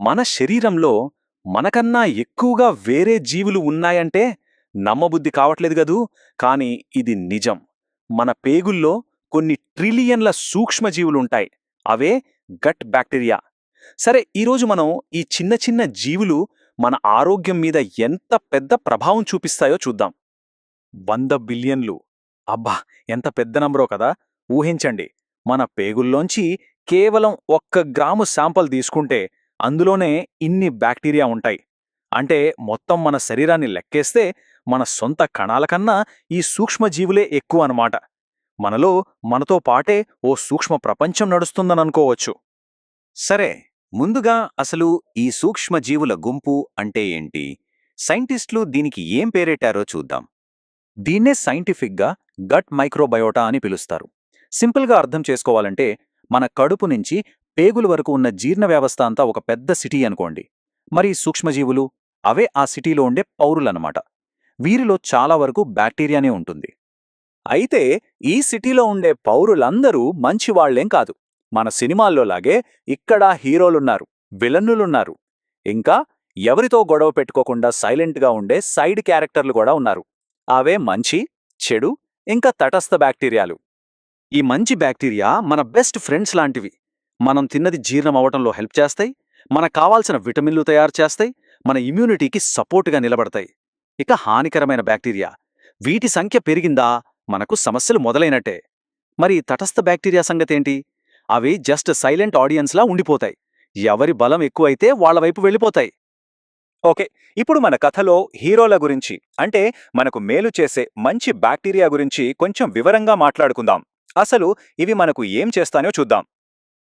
మన శరీరంలో మనకన్నా ఎక్కువగా వేరే జీవులు ఉన్నాయంటే నమ్మబుద్ధి కావట్లేదు గదూ కాని ఇది నిజం. మన పేగుల్లో కొన్ని ట్రిలియన్ల సూక్ష్మజీవులుంటాయి. అవే గట్ బ్యాక్టీరియా. సరే ఈరోజు మనం ఈ చిన్న చిన్న జీవులు మన ఆరోగ్యం మీద ఎంత పెద్ద ప్రభావం చూపిస్తాయో చూద్దాం. వంద బిలియన్లు. అబ్బా! ఎంత పెద్ద నంబరో కదా! ఊహించండి. మన పేగుల్లోంచి కేవలం ఒక్క గ్రాము శాంపల్ తీసుకుంటే అందులోనే ఇన్ని బ్యాక్టీరియా ఉంటాయి. అంటే మొత్తం మన శరీరాన్ని లెక్కేస్తే మన సొంత కణాల కన్నా ఈ సూక్ష్మజీవులే ఎక్కువ అన్నమాట. మనలో మనతో పాటే ఓ సూక్ష్మ ప్రపంచం నడుస్తుందననుకోవచ్చు సరే ముందుగా అసలు ఈ సూక్ష్మజీవుల గుంపు అంటే ఏంటి? సైంటిస్టులు దీనికి ఏం పేరెట్టారో చూద్దాం. దీన్నే సైంటిఫిక్గా గట్ మైక్రోబయోటా అని పిలుస్తారు. సింపుల్గా అర్థం చేసుకోవాలంటే మన కడుపు నుంచి పేగుల వరకు ఉన్న జీర్ణ వ్యవస్థ అంతా ఒక పెద్ద సిటీ అనుకోండి. మరి సూక్ష్మజీవులు అవే ఆ సిటీలో ఉండే పౌరులన్నమాట. వీరిలో చాలా వరకు బ్యాక్టీరియానే ఉంటుంది. అయితే ఈ సిటీలో ఉండే పౌరులందరూ మంచివాళ్ళేం కాదు. మన సినిమాల్లోలాగే ఇక్కడ హీరోలున్నారు విలన్నులున్నారు ఇంకా ఎవరితో గొడవ పెట్టుకోకుండా సైలెంట్గా ఉండే సైడ్ క్యారెక్టర్లు కూడా ఉన్నారు. అవే మంచి చెడు ఇంకా తటస్థ బ్యాక్టీరియాలు. ఈ మంచి బ్యాక్టీరియా మన బెస్ట్ ఫ్రెండ్స్ లాంటివి. మనం తిన్నది జీర్ణం అవటంలో హెల్ప్ చేస్తాయి మనకు కావాల్సిన విటమిన్లు తయారు చేస్తాయి మన ఇమ్యూనిటీకి సపోర్టుగా నిలబడతాయి. ఇక హానికరమైన బ్యాక్టీరియా. వీటి సంఖ్య పెరిగిందా? మనకు సమస్యలు మొదలైనట్టే. మరి తటస్థ బ్యాక్టీరియా సంగతేంటి అవి జస్ట్ సైలెంట్ ఆడియన్స్లా ఉండిపోతాయి. ఎవరి బలం ఎక్కువైతే వాళ్ళ వైపు వెళ్ళిపోతాయి. ఓకే ఇప్పుడు మన కథలో హీరోల గురించి అంటే మనకు మేలు చేసే మంచి బ్యాక్టీరియా గురించి కొంచెం వివరంగా మాట్లాడుకుందాం. అసలు ఇవి మనకు ఏం చేస్తానో చూద్దాం.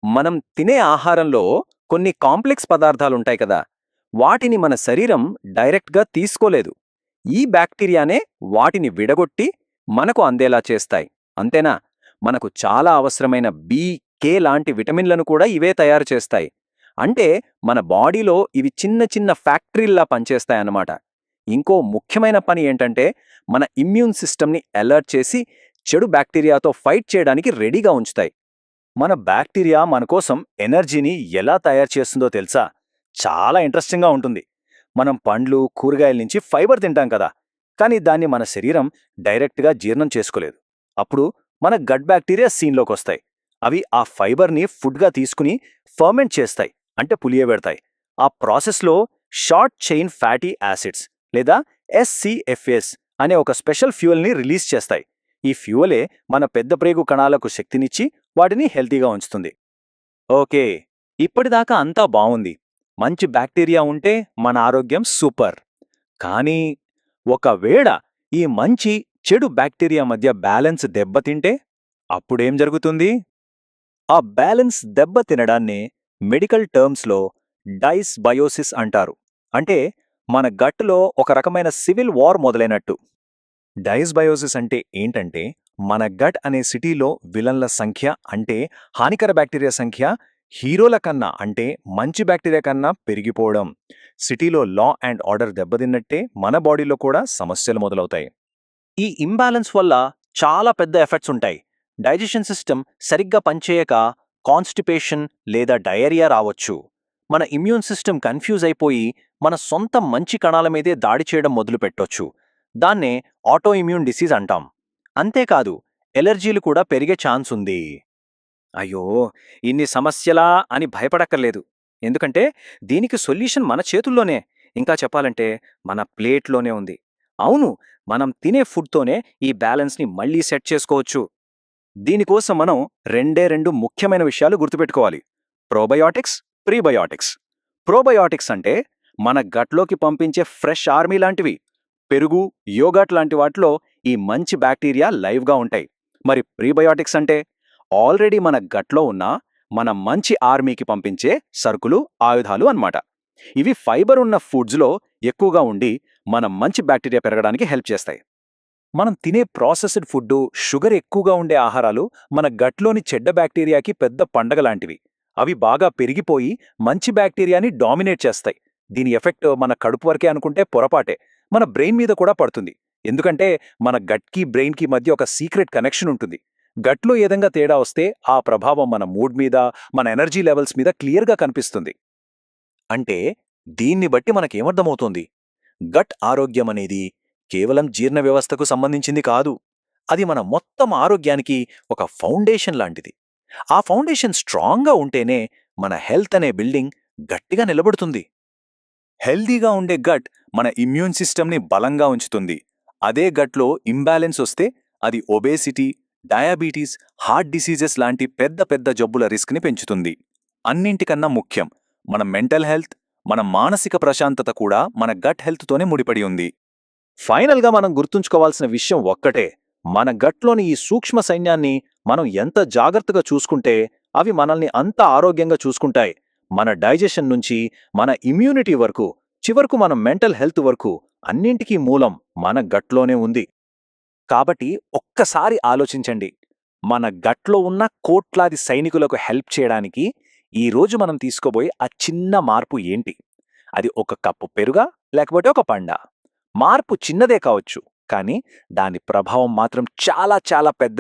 మనం తినే ఆహారంలో కొన్ని కాంప్లెక్స్ పదార్థాలుంటాయి కదా వాటిని మన శరీరం డైరెక్ట్గా తీసుకోలేదు. ఈ బ్యాక్టీరియానే వాటిని విడగొట్టి మనకు అందేలా చేస్తాయి. అంతేనా? మనకు చాలా అవసరమైన బి కే లాంటి విటమిన్లను కూడా ఇవే తయారు చేస్తాయి. అంటే మన బాడీలో ఇవి చిన్న చిన్న ఫ్యాక్టరీల్లా పనిచేస్తాయన్నమాట. ఇంకో ముఖ్యమైన పని ఏంటంటే మన ఇమ్యూన్ సిస్టమ్ని అలర్ట్ చేసి చెడు బ్యాక్టీరియాతో ఫైట్ చేయడానికి రెడీగా ఉంచుతాయి. మన బ్యాక్టీరియా మన కోసం ఎనర్జీని ఎలా తయారు చేస్తుందో తెలుసా? చాలా ఇంట్రెస్టింగ్గా ఉంటుంది. మనం పండ్లు కూరగాయల నుంచి ఫైబర్ తింటాం కదా! కానీ దాన్ని మన శరీరం డైరెక్ట్గా జీర్ణం చేసుకోలేదు. అప్పుడు మన గట్ బ్యాక్టీరియా సీన్లోకి వస్తాయి. అవి ఆ ఫైబర్ని ఫుడ్గా తీసుకుని ఫర్మెంట్ చేస్తాయి. అంటే పులియబెడతాయి. ఆ ప్రాసెస్లో షార్ట్ చైన్ ఫ్యాటీ యాసిడ్స్ లేదా ఎస్సిఎఫ్ఎస్ అనే ఒక స్పెషల్ ఫ్యూయల్ని రిలీజ్ చేస్తాయి. ఈ ఫ్యూయలే మన పెద్ద ప్రేగు కణాలకు శక్తినిచ్చి వాటిని హెల్తీగా ఉంచుతుంది. ఓకే ఇప్పటిదాకా అంతా బావుంది. మంచి బ్యాక్టీరియా ఉంటే మన ఆరోగ్యం సూపర్. కానీ ఒకవేళ ఈ మంచి చెడు బ్యాక్టీరియా మధ్య బ్యాలెన్స్ దెబ్బతింటే అప్పుడేం జరుగుతుంది? ఆ బ్యాలెన్స్ దెబ్బతినడాన్నే మెడికల్ టర్మ్స్లో డైస్ బయోసిస్ అంటారు. అంటే మన గట్టులో ఒక రకమైన సివిల్ వార్ మొదలైనట్టు. డైస్ బయోసిస్ అంటే ఏంటంటే మన గట్ అనే సిటీలో విలన్ల సంఖ్య అంటే హానికర బ్యాక్టీరియా సంఖ్య హీరోల కన్నా అంటే మంచి బ్యాక్టీరియా కన్నా పెరిగిపోవడం. సిటీలో లా అండ్ ఆర్డర్ దెబ్బతిన్నట్టే మన బాడీలో కూడా సమస్యలు మొదలవుతాయి. ఈ ఇంబ్యాలెన్స్ వల్ల చాలా పెద్ద ఎఫెక్ట్స్ ఉంటాయి. డైజెషన్ సిస్టమ్ సరిగ్గా పనిచేయక కాన్స్టిపేషన్ లేదా డయేరియా రావచ్చు. మన ఇమ్యూన్ సిస్టమ్ కన్ఫ్యూజ్ అయిపోయి మన సొంత మంచి కణాల మీదే దాడి చేయడం మొదలుపెట్టొచ్చు. దాన్నే ఆటో ఇమ్యూన్ డిసీజ్ అంటాం. అంతేకాదు ఎలర్జీలు కూడా పెరిగే ఛాన్స్ ఉంది. అయ్యో ఇన్ని సమస్యలా అని భయపడక్కర్లేదు. ఎందుకంటే దీనికి సొల్యూషన్ మన చేతుల్లోనే. ఇంకా చెప్పాలంటే మన ప్లేట్లోనే ఉంది. అవును మనం తినే ఫుడ్తోనే ఈ బ్యాలెన్స్ని మళ్ళీ సెట్ చేసుకోవచ్చు. దీనికోసం మనం రెండే రెండు ముఖ్యమైన విషయాలు గుర్తుపెట్టుకోవాలి. Probiotics prebiotics. ప్రోబయోటిక్స్ అంటే మన గట్లోకి పంపించే ఫ్రెష్ ఆర్మీ లాంటివి. పెరుగు యోగట్ లాంటి వాటిలో ఈ మంచి బ్యాక్టీరియా లైవ్గా ఉంటాయి. మరి ప్రీబయోటిక్స్ అంటే? ఆల్రెడీ మన గట్లో ఉన్న మన మంచి ఆర్మీకి పంపించే సరుకులు ఆయుధాలు అన్నమాట. ఇవి ఫైబర్ ఉన్న ఫుడ్స్లో ఎక్కువగా ఉండి మన మంచి బ్యాక్టీరియా పెరగడానికి హెల్ప్ చేస్తాయి. మనం తినే ప్రాసెస్డ్ ఫుడ్డు షుగర్ ఎక్కువగా ఉండే ఆహారాలు మన గట్లోని చెడ్డ బ్యాక్టీరియాకి పెద్ద పండగ లాంటివి. అవి బాగా పెరిగిపోయి మంచి బ్యాక్టీరియాని డామినేట్ చేస్తాయి. దీని ఎఫెక్ట్ మన కడుపు వరకే అనుకుంటే పొరపాటే. మన బ్రెయిన్ మీద కూడా పడుతుంది. ఎందుకంటే మన గట్కి బ్రెయిన్కి మధ్య ఒక సీక్రెట్ కనెక్షన్ ఉంటుంది. గట్లో ఏదంగా తేడా వస్తే ఆ ప్రభావం మన మూడ్ మీద మన ఎనర్జీ లెవెల్స్ మీద క్లియర్గా కనిపిస్తుంది. అంటే దీన్ని బట్టి మనకేమర్థమవుతోంది? గట్ ఆరోగ్యం అనేది కేవలం జీర్ణ వ్యవస్థకు సంబంధించింది కాదు. అది మన మొత్తం ఆరోగ్యానికి ఒక ఫౌండేషన్ లాంటిది. ఆ ఫౌండేషన్ స్ట్రాంగ్గా ఉంటేనే మన హెల్త్ అనే బిల్డింగ్ గట్టిగా నిలబడుతుంది. హెల్దీగా ఉండే గట్ మన ఇమ్యూన్ సిస్టమ్ని బలంగా ఉంచుతుంది. అదే గట్లో ఇంబ్యాలెన్స్ వస్తే అది ఒబేసిటీ డయాబెటీస్ హార్ట్ డిసీజెస్ లాంటి పెద్ద పెద్ద జబ్బుల రిస్క్ని పెంచుతుంది. అన్నింటికన్నా ముఖ్యం మన మెంటల్ హెల్త్ మన మానసిక ప్రశాంతత కూడా మన గట్ హెల్త్తోనే ముడిపడి ఉంది. ఫైనల్గా మనం గుర్తుంచుకోవాల్సిన విషయం ఒక్కటే మన గట్లోని ఈ సూక్ష్మ సైన్యాన్ని మనం ఎంత జాగ్రత్తగా చూసుకుంటే అవి మనల్ని అంత ఆరోగ్యంగా చూసుకుంటాయి. మన డైజెషన్ నుంచి మన ఇమ్యూనిటీ వరకు చివరకు మన మెంటల్ హెల్త్ వరకు అన్నింటికీ మూలం మన గట్లోనే ఉంది. కాబట్టి ఒక్కసారి ఆలోచించండి. మన గట్లో ఉన్న కోట్లాది సైనికులకు హెల్ప్ చేయడానికి ఈ రోజు మనం తీసుకోబోయే ఆ చిన్న మార్పు ఏంటి? అది ఒక కప్పు పెరుగా లేకపోతే ఒక పండ? మార్పు చిన్నదే కావచ్చు కానీ దాని ప్రభావం మాత్రం చాలా చాలా పెద్ద